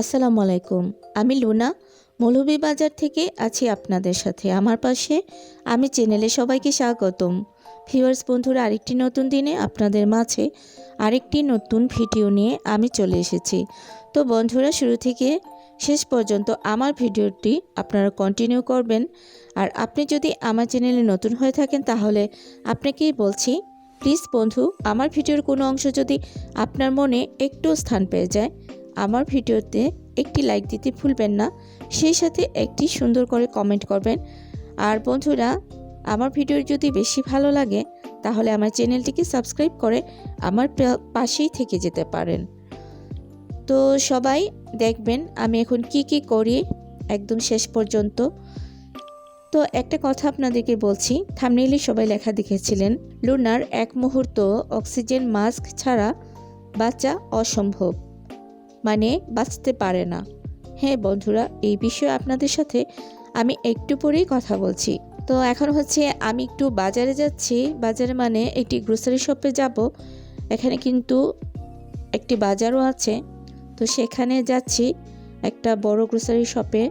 আসসালামু আলাইকুম। আমি লুনা, মৌলভীবাজার থেকে আছি আপনাদের সাথে। আমার পাশে আমি চ্যানেলে সবাইকে স্বাগতম। ভিউয়ার্স, বন্ধুরা, আরেকটি নতুন দিনে আপনাদের মাঝে আরেকটি নতুন ভিডিও নিয়ে আমি চলে এসেছি। তো বন্ধুরা, শুরু থেকে শেষ পর্যন্ত আমার ভিডিওটি আপনারা কন্টিনিউ করবেন। আর আপনি যদি আমার চ্যানেলে নতুন হয়ে থাকেন, তাহলে আপনাকেই বলছি প্লিজ বন্ধু, আমার ভিডিওর কোনো অংশ যদি আপনার মনে একটু স্থান পেয়ে যায় আমার ভিডিওতে একটি লাইক দিতে ভুলবেন না, সেই সাথে একটি সুন্দর করে কমেন্ট করবেন। আর বন্ধুরা, আমার ভিডিও যদি বেশি ভালো লাগে, তাহলে আমার চ্যানেলটিকে সাবস্ক্রাইব করে আমার পাশেই থেকে যেতে পারেন। তো সবাই দেখবেন আমি এখন কি কি করি, একদম শেষ পর্যন্ত। তো একটা কথা আপনাদেরকে বলছি থামনেইলে সবাই লেখা দেখেছিলেন লুনার এক মুহূর্ত অক্সিজেন মাস্ক ছাড়া বাঁচা অসম্ভব। মানে বাঁচতে পারে না। হ্যাঁ বন্ধুরা, এই বিষয়ে আপনাদের সাথে আমি একটু পরেই কথা বলছি। তো এখন হচ্ছে আমি একটু বাজারে যাচ্ছি। বাজারে মানে একটি গ্রোসারি শপে যাব। এখানে কিন্তু একটি বাজারও আছে। তো সেখানে যাচ্ছি, একটা বড় গ্রোসারি শপে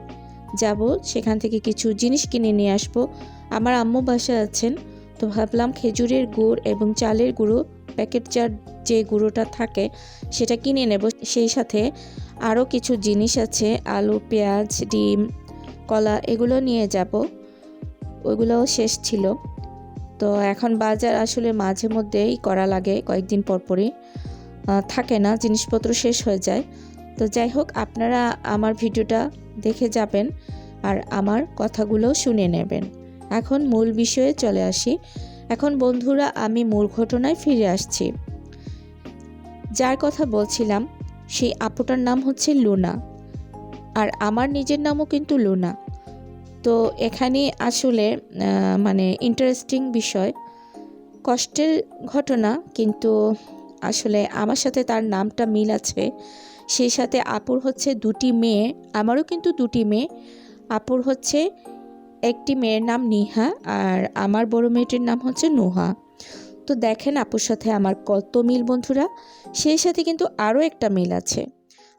যাব। সেখান থেকে কিছু জিনিস কিনে নিয়ে আসব। আমার আম্মু বাসা আছেন। তো ভাবলাম খেজুরের গুড় এবং চালের গুঁড়ো প্যাকেট চার যে গুঁড়োটা থাকে, সেটা কিনে নেব। সেই সাথে আরও কিছু জিনিস আছে, আলু, পেঁয়াজ, ডিম, কলা, এগুলো নিয়ে যাব। ওইগুলোও শেষ ছিল। তো এখন বাজার আসলে মাঝে মধ্যেই করা লাগে, কয়েকদিন পর পরই। থাকে না, জিনিসপত্র শেষ হয়ে যায়। তো যাই হোক, আপনারা আমার ভিডিওটা দেখে যাবেন আর আমার কথাগুলো শুনে নেবেন। এখন মূল বিষয়ে চলে আসি। এখন বন্ধুরা, আমি মূল ঘটনায় ফিরে আসছি। যার কথা বলছিলাম, সেই আপুটার নাম হচ্ছে লুনা। আর আমার নিজের নামও কিন্তু লুনা। তো এখানে আসলে মানে ইন্টারেস্টিং বিষয়। কষ্টের ঘটনা, কিন্তু আসলে আমার সাথে তার নামটা মিল আছে। সেই সাথে আপুর হচ্ছে দুটি মেয়ে, আমারও কিন্তু দুটি মেয়ে। আপুর হচ্ছে একটি মেয়ের নাম নিহা আর আমার বড় মেয়েটির নাম হচ্ছে নুহা। তো দেখেন আপুর সাথে আমার কত মিল বন্ধুরা, সেই সাথে কিন্তু আরও একটা মিল আছে।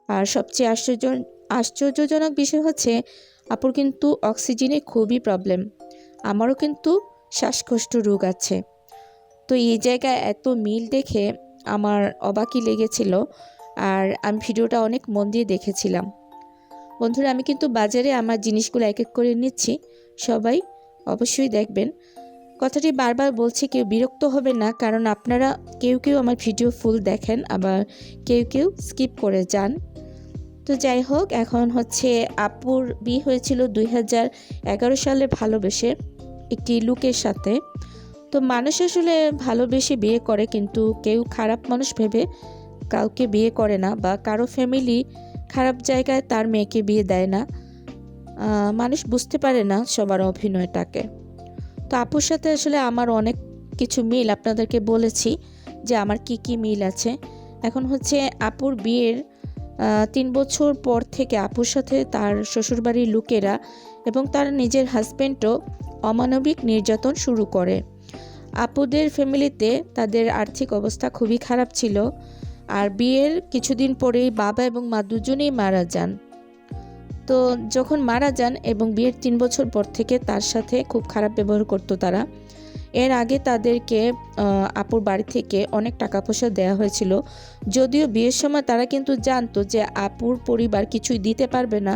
আর সবচেয়ে আশ্চর্য, আশ্চর্যজনক বিষয় হচ্ছে, আপুর কিন্তু অক্সিজেনে খুবই প্রবলেম। আমারও কিন্তু শ্বাসকষ্ট রোগ আছে। তো এই জায়গায় এত মিল দেখে আমার অবাকই লেগেছিল আর আমি ভিডিওটা অনেক মন দিয়ে দেখেছিলাম। বন্ধুরা, আমি কিন্তু বাজারে আমার জিনিসগুলো এক এক করে নিচ্ছি। সবাই অবশ্যই দেখবেন। কথাটি বারবার বলছি, কেউ বিরক্ত হবে না, কারণ আপনারা কেউ কেউ আমার ভিডিও ফুল দেখেন, আবার কেউ কেউ স্কিপ করে যান। তো যাই হোক, এখন হচ্ছে আপুর বিয়ে হয়েছিল দুই হাজার এগারো সালে ভালোবেসে একটি লুকের সাথে। তো মানুষ আসলে ভালোবেসে বিয়ে করে, কিন্তু কেউ খারাপ মানুষ ভেবে কাউকে বিয়ে করে না বা কারও ফ্যামিলি খারাপ জায়গায় তার মেয়েকে বিয়ে দেয় না। মানুষ বুঝতে পারে না সবার অভিনয়টাকে। তো আপুর সাথে আসলে আমার অনেক কিছু মিল আপনাদেরকে বলেছি যে আমার কি কি মিল আছে। এখন হচ্ছে আপুর বিয়ের তিন বছর পর থেকে আপুর সাথে তার শ্বশুরবাড়ির লোকেরা এবং তার নিজের হাজব্যান্ডও অমানবিক নির্যাতন শুরু করে। আপুদের ফ্যামিলিতে তাদের আর্থিক অবস্থা খুবই খারাপ ছিল। আর বিয়ের কিছুদিন পরেই বাবা এবং মা দুজনেই মারা যান। তো যখন মারা যান এবং বিয়ের তিন বছর পর থেকে তার সাথে খুব খারাপ ব্যবহার করতো তারা, এর আগে তাদেরকে আপুর বাড়ি থেকে অনেক টাকা পয়সা দেওয়া হয়েছিল। যদিও বিয়ের সময় তারা কিন্তু জানতো যে আপুর পরিবার কিছুই দিতে পারবে না,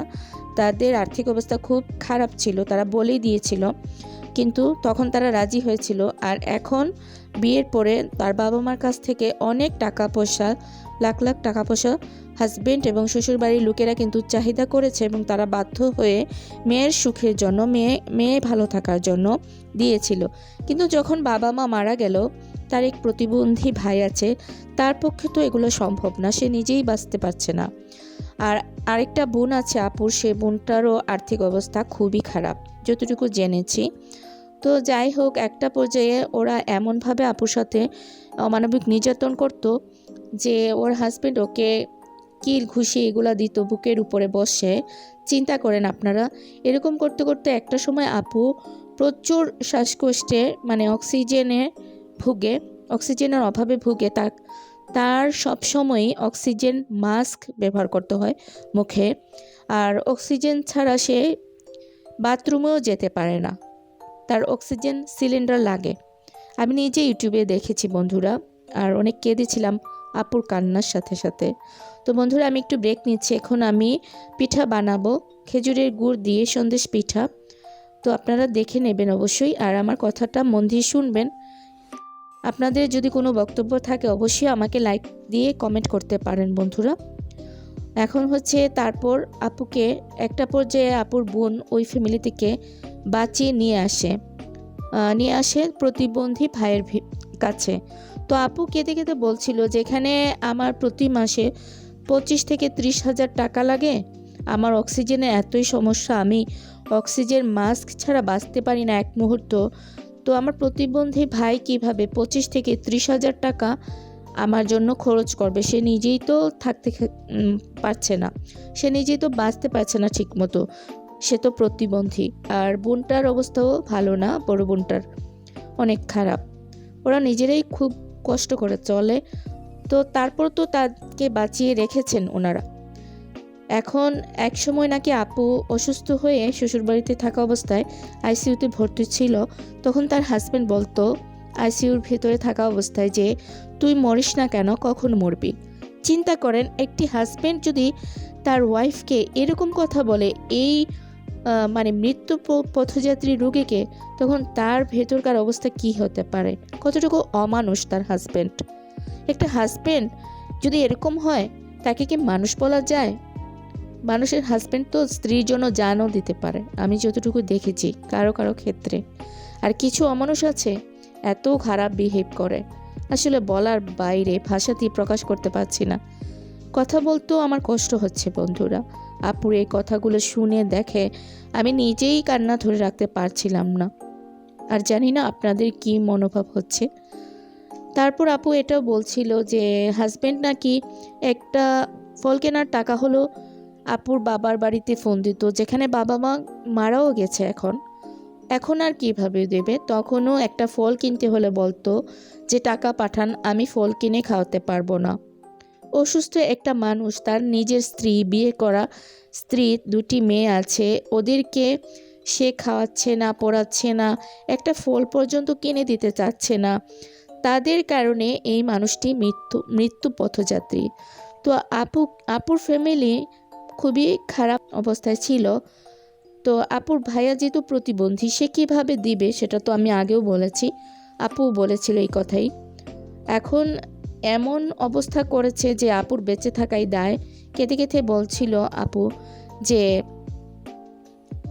তাদের আর্থিক অবস্থা খুব খারাপ ছিল, তারা বলেই দিয়েছিল। কিন্তু তখন তারা রাজি হয়েছিল। আর এখন বিয়ের পরে তার বাবা মার কাছ থেকে অনেক টাকা পয়সা লাখ লাখ টাকা পয়সা হাজবেন্ড এবং শ্বশুরবাড়ির লোকেরা কিন্তু চাহিদা করেছে এবং তারা বাধ্য হয়ে মেয়ের সুখের জন্য, মেয়ে মেয়ে ভালো থাকার জন্য দিয়েছিল। কিন্তু যখন বাবা মা মারা গেল, তার এক প্রতিবন্ধী ভাই আছে, তার পক্ষে তো এগুলো সম্ভব না, সে নিজেই বাঁচতে পারছে না। আর আরেকটা বোন আছে আপুর, সে বোনটারও আর্থিক অবস্থা খুবই খারাপ। যতটুকু জেনেছি তো যাই হোক, একটা পর্যায়ে ওরা এমনভাবে আপুর সাথে অমানবিক নির্যাতন করতো যে ওর হাজবেন্ড ওকে কিল, ঘুষি এগুলা দিত, বুকের উপরে বসে। চিন্তা করেন আপনারা, এরকম করতে করতে একটা সময় আপু প্রচুর শ্বাসকষ্টে মানে অক্সিজেনে ভুগে, অক্সিজেনের অভাবে ভুগে। তা, তার তার সবসময়ই অক্সিজেন মাস্ক ব্যবহার করতে হয় মুখে। আর অক্সিজেন ছাড়া সে বাথরুমেও যেতে পারে না। তার অক্সিজেন সিলিন্ডার লাগে। আমি নিজে ইউটিউবে দেখেছি বন্ধুরা, আর অনেক কেঁদেছিলাম আপুর কান্নার সাথে সাথে। তো বন্ধুরা, আমি একটু ব্রেক নিচ্ছি। এখন আমি পিঠা বানাবো। খেজুরের গুড় দিয়ে সন্দেশ পিঠা। তো আপনারা দেখে নেবেন অবশ্যই। আর আমার কথাটা মন দিয়ে শুনবেন। আপনাদের যদি কোনো বক্তব্য থাকে, অবশ্যই আমাকে লাইক দিয়ে কমেন্ট করতে পারেন বন্ধুরা। এখন হচ্ছে তারপর আপুকে, একটা পর্যায়ে আপুর বোন ওই ফ্যামিলি থেকে বাঁচিয়ে নিয়ে আসে। নিয়ে আসে প্রতিবন্ধী ভাইয়ের কাছে। তো আপু কেঁদে কেঁদে বলছিল যে এখানে আমার প্রতি মাসে পঁচিশ থেকে ত্রিশ হাজার টাকা লাগে, আমার অক্সিজেনের এতই সমস্যা, আমি অক্সিজেন মাস্ক ছাড়া বাঁচতে পারি না এক মুহূর্ত। তো আমার প্রতিবন্ধী ভাই কীভাবে পঁচিশ থেকে ত্রিশ হাজার টাকা আমার জন্য খরচ করবে? সে নিজেই তো থাকতে পারছে না। সে নিজেই তো বাঁচতে পারছে না ঠিকমতো। সে তো প্রতিবন্ধী। আর বোনটার অবস্থাও ভালো না, বড় বোনটার অনেক খারাপ। ওরা নিজেরাই খুব কষ্ট করে চলে। তো তারপর তো তাকে বাঁচিয়ে রেখেছেন ওনারা। এখন এক সময় নাকি আপু অসুস্থ হয়ে শ্বশুরবাড়িতে থাকা অবস্থায় আইসিইউতে ভর্তি ছিল। তখন তার হাজব্যান্ড বলতো, আইসিইউর ভিতরে থাকা অবস্থায় যে তুই মরিস না কেন, কখন মরবি? চিন্তা করেন, একটি হাজব্যান্ড যদি তার ওয়াইফকে এরকম কথা বলে, এই মানে মৃত্যু পথযাত্রী রুগীকে, তখন তার ভেতরকার অবস্থা কি হতে পারে? কতটুকু অমানুষ তার হাজব্যান্ড একটা হাজব্যান্ড যদি এরকম হয়, তাকে কি মানুষ বলা যায়? মানুষের হাজব্যান্ড তো স্ত্রীর জন্য জানও দিতে পারে। আমি যতটুকু দেখেছি, কারও কারও ক্ষেত্রে। আর কিছু অমানুষ আছে, এত খারাপ বিহেভ করে। আসলে বলার বাইরে ভাষা দিয়ে প্রকাশ করতে পারছি না। কথা বলতেও আমার কষ্ট হচ্ছে, বন্ধুরা। আপুর এই কথাগুলো শুনে দেখে আমি নিজেই কান্না ধরে রাখতে পারছিলাম না। আর জানি না আপনাদের কি মনোভাব হচ্ছে। তারপর আপু এটাও বলছিল যে হাজব্যান্ড নাকি একটা ফল কেনার টাকা হলো আপুর বাবার বাড়িতে ফোন দিত, যেখানে বাবা মা মারাও গেছে এখন। এখন আর কীভাবে দেবে? তখনও একটা ফল কিনতে হলে বলতো যে, টাকা পাঠান, আমি ফল কিনে খাওয়াতে পারব না অসুস্থ একটা মানুষ, তার নিজের স্ত্রী, বিয়ে করা স্ত্রী, দুটি মেয়ে আছে। ওদেরকে সে খাওয়াচ্ছে না, পড়াচ্ছে না, একটা ফল পর্যন্ত কিনে দিতে চাচ্ছে না। তাদের কারণে এই মানুষটি মৃত্যু মৃত্যু পথযাত্রী। তো আপু, আপুর ফ্যামিলি খুবই খারাপ অবস্থায় ছিল। তো আপুর ভাইয়া যেহেতু প্রতিবন্ধী, সে কীভাবে দিবে সেটা তো আমি আগেও বলেছি। আপু বলেছিল এই কথাই। এখন এমন অবস্থা করেছে যে আপুর বেঁচে থাকাই দায়। কেঁদে কেঁদে বলছিল আপু যে,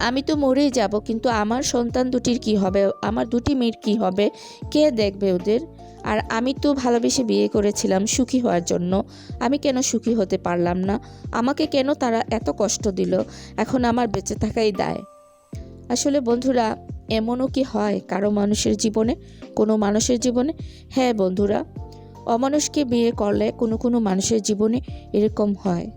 আমি তো মরেই যাব, কিন্তু আমার সন্তান দুটির কি হবে? আমার দুটি মেয়ের কি হবে? কে দেখবে ওদের? আর আমি তো ভালোবেসে বিয়ে করেছিলাম সুখী হওয়ার জন্য। আমি কেন সুখী হতে পারলাম না? আমাকে কেন তারা এত কষ্ট দিল? এখন আমার বেঁচে থাকাই দায়। আসলে বন্ধুরা, এমনও কি হয় কারও মানুষের জীবনে? কোনো মানুষের জীবনে? হ্যাঁ বন্ধুরা অমানুষকে বিয়ে করলে কোনো কোনো মানুষের জীবনে এরকম হয়।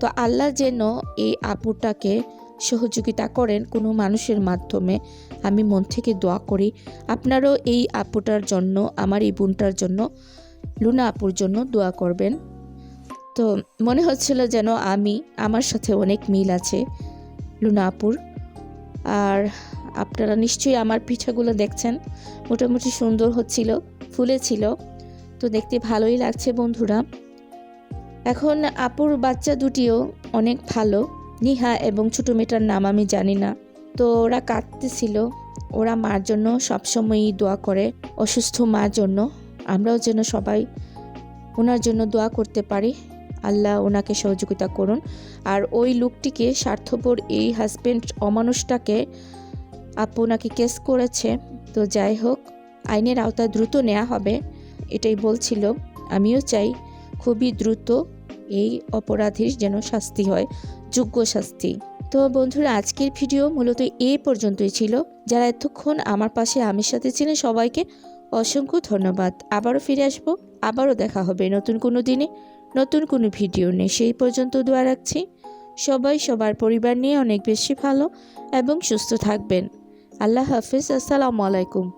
তো আল্লাহ যেন এই আপুটাকে সহযোগিতা করেন কোনো মানুষের মাধ্যমে, আমি মন থেকে দোয়া করি, আপনারাও এই আপুটার জন্য, আমার এই বোনটার জন্য, লুনা আপুর জন্য দোয়া করবেন। তো মনে হচ্ছিল যেন আমি, আমার সাথে অনেক মিল আছে লুনা আপুর। আর আপনারা নিশ্চয়ই আমার পিঠাগুলো দেখছেন, মোটামুটি সুন্দর হচ্ছিল, ফুলেছিল। তো দেখতে ভালোই লাগছে বন্ধুরা। এখন আপুর বাচ্চা দুটিও অনেক ভালো। নিহা এবং ছোটো মেয়েটার নাম আমি জানি না। তো ওরা কাঁদতেছিল। ওরা মার জন্য সবসময়ই দোয়া করে। অসুস্থ মার জন্য। আমরাও যেন সবাই ওনার জন্য দোয়া করতে পারি। আল্লাহ ওনাকে সহযোগিতা করুন। আর ওই লোকটিকে স্বার্থপর এই হাজব্যান্ড অমানুষটাকে আপু ওনাকে কেস করেছে। তো যাই হোক, আইনের আওতায় দ্রুত নেওয়া হবে। এটাই বলছিল, আমিও চাই খুবই দ্রুত এই অপরাধীর যেন শাস্তি হয়, যোগ্য শাস্তি। তো বন্ধুরা, আজকের ভিডিও মূলত এই পর্যন্তই ছিল। যারা এতক্ষণ আমার পাশে আমির সাথে ছিলেন, সবাইকে অসংখ্য ধন্যবাদ। আবারও ফিরে আসব, আবারও দেখা হবে নতুন কোনো দিনে, নতুন কোনো ভিডিও নিয়ে। সেই পর্যন্ত দোয়া রাখছি। সবাই সবার পরিবার নিয়ে অনেক বেশি ভালো এবং সুস্থ থাকবেন। আল্লাহ হাফিজ, আসসালামু আলাইকুম।